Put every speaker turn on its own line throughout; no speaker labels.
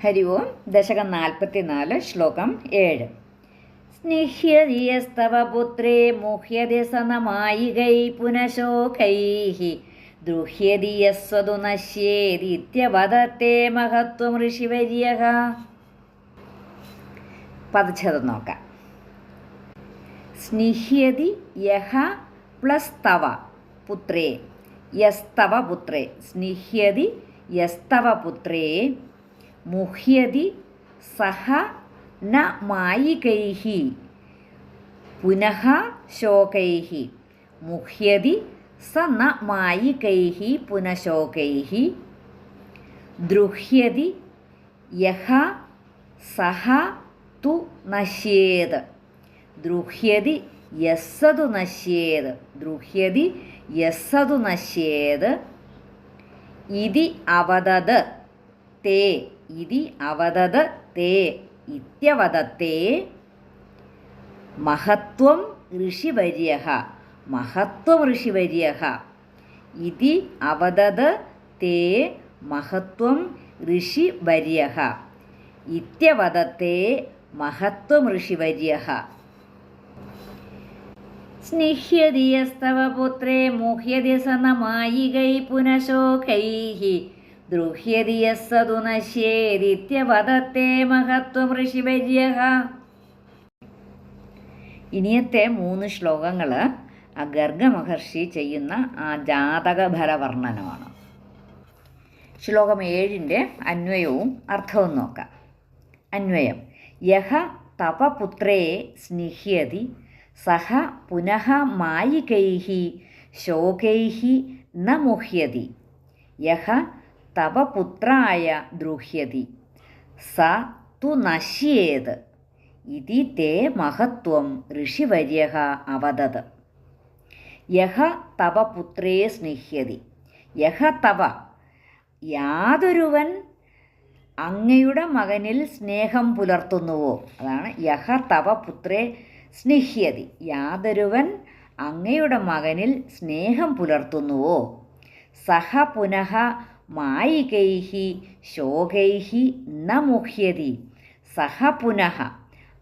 ഹരി ഓം ദശകം നാൽപ്പത്തിനാല് ശ്ലോകം ഏഴ്. സ്നിഹ്യതിയസ്തവ പുത്രേ മുഹ്യതി സനമായികൈ പുനശോകൈ ദ്രുഹ്യതി നശ്യേതിവദത്തെ മഹത്വം ഋഷിവര്യ പതിച്ചത് നോക്കാം. സ്നിഹ്യതി യഹ പ്ലസ് തവ പുത്രേ യസ്തവ പുത്രേ സ്നിഹ്യതി യസ്തവ പുത്രേ മുഹ്യതി സഹ ന മായികൈः പുനഃ ശോകൈः മുഹ്യതി സ ന മായികൈः പുനഃശോകൈः ദ്രുഹ്യതി യഹ സഹ തു നശ്യേത്. ദ്രുഹ്യതി യസ്സതു നശ്യേത്. ദ്രുഹ്യതി യസ്സതു നശ്യേത്. ഇതി അവതത്. തേ ഇതി അവതത് തേ ഇത്യവദത്തെ മഹത്വം ഋഷിവര്യ മഹത്വം ഋഷിവര്യ ഇതി അവതത് തേ മഹത്വം ഋഷിവര്യ ഇത്യവദത്തെ മഹത്വം ഋഷിവര്യ സ്നിഹ്യതിയസ്തവ പുത്രേ മുഹ്യതി സനമായികൈ പുനശോകൈ ദ്രുഹ്യതി യസ്സതു നശ്യേതിത്യവദത്തെ മഹത്വം ഋഷിവര്യ ഇനിയത്തെ മൂന്ന് ശ്ലോകങ്ങൾ ആ ഗർഗമഹർഷി ചെയ്യുന്ന ആ ജാതകഫല വർണനമാണ് ശ്ലോകം ഏഴിന്റെ അന്വയവും അർത്ഥവും നോക്കാം. അന്വയം. യഹ തപപുത്രേ സ്നിഹ്യതി സഹ പുനഃ മായികൈ ശോകൈ ന മുഹ്യതി. യഹ തപപുത്രായ ദ്രുഹ്യതി. സ തു നശ്യേത്. ഇതി തേ മഹത്വം ഋഷിവര്യ അവതത്. യഹ തവ പുത്രേ സ്നിഹ്യതി. യഹ തവ. യാതൊരുവൻ അങ്ങയുടെ മകനിൽ സ്നേഹം പുലർത്തുന്നുവോ? അതാണ് യഹ തവ പുത്രേ സ്നിഹ്യതി. യാതൊരുവൻ അങ്ങയുടെ മകനിൽ സ്നേഹം പുലർത്തുന്നുവോ? സഹ പുനഃ മായികൈഹി ശോകൈഹി ന മുഹ്യതി. സഹ പുനഃ.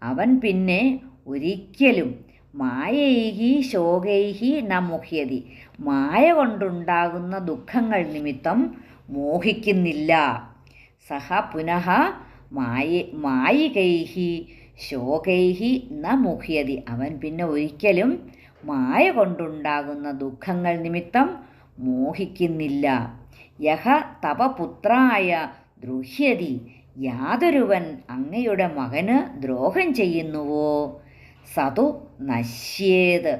അവൻ പിന്നെ ഒരിക്കലും മായൈഹി ശോകൈഹി ന മുഹ്യതി. മായ കൊണ്ടുണ്ടാകുന്ന ദുഃഖങ്ങൾ നിമിത്തം മോഹിക്കുന്നില്ല. സഹ പുനഃ മായ മായികൈഹി ശോകൈഹി ന മുഹ്യതി. അവൻ പിന്നെ ഒരിക്കലും മായ കൊണ്ടുണ്ടാകുന്ന ദുഃഖങ്ങൾ നിമിത്തം മോഹിക്കുന്നില്ല. യഹ തപപുത്രായ ദ്രുഹ്യതി. യാതൊരുവൻ അങ്ങയുടെ മകന് ദ്രോഹം ചെയ്യുന്നുവോ? സതു നശ്യേത്.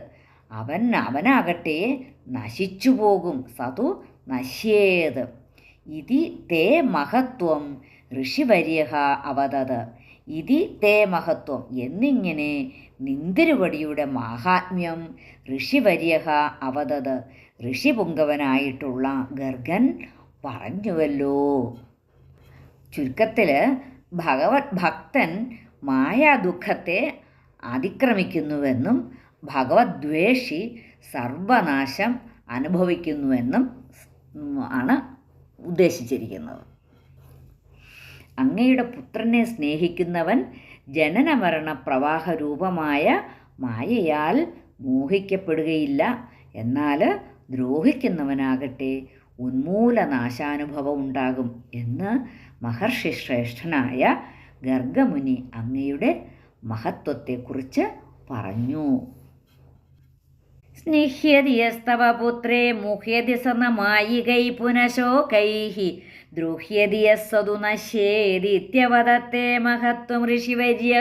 അവൻ അവനാകട്ടെ നശിച്ചു പോകും സതു നശ്യേത്. ഇതി തേ മഹത്വം. ഋഷിവര്യ അവതത്. ഇതി തേ മഹത്വം. എന്നിങ്ങനെ നിന്തിരുവടിയുടെ മാഹാത്മ്യം ഋഷിവര്യ അവതത്. ഋഷിപുങ്കവനായിട്ടുള്ള ഗർഗൻ പറഞ്ഞുവല്ലോ. ചുരുക്കത്തിൽ ഭഗവത് ഭക്തൻ മായാദുഃഖത്തെ അതിക്രമിക്കുന്നുവെന്നും ഭഗവദ്വേഷി സർവനാശം അനുഭവിക്കുന്നുവെന്നും ആണ് ഉദ്ദേശിച്ചിരിക്കുന്നത്. അങ്ങയുടെ പുത്രനെ സ്നേഹിക്കുന്നവൻ ജനനമരണ പ്രവാഹ രൂപമായ മായയാൽ മോഹിക്കപ്പെടുകയില്ല. എന്നാൽ ദ്രോഹിക്കുന്നവനാകട്ടെ ഉന്മൂല നാശാനുഭവം ഉണ്ടാകും എന്ന് മഹർഷി ശ്രേഷ്ഠനായ ഗർഗമുനി അങ്ങയുടെ മഹത്വത്തെക്കുറിച്ച് പറഞ്ഞു. സ്നിഹ്യതി യസ്തവ പുത്രേ മുഹ്യതി സമായികൈ പുനശോകൈ ദ്രോഹ്യതിയസ്വതു നശ്യേതിത്യവദത്തെ മഹത്വം ഋഷിവര്യ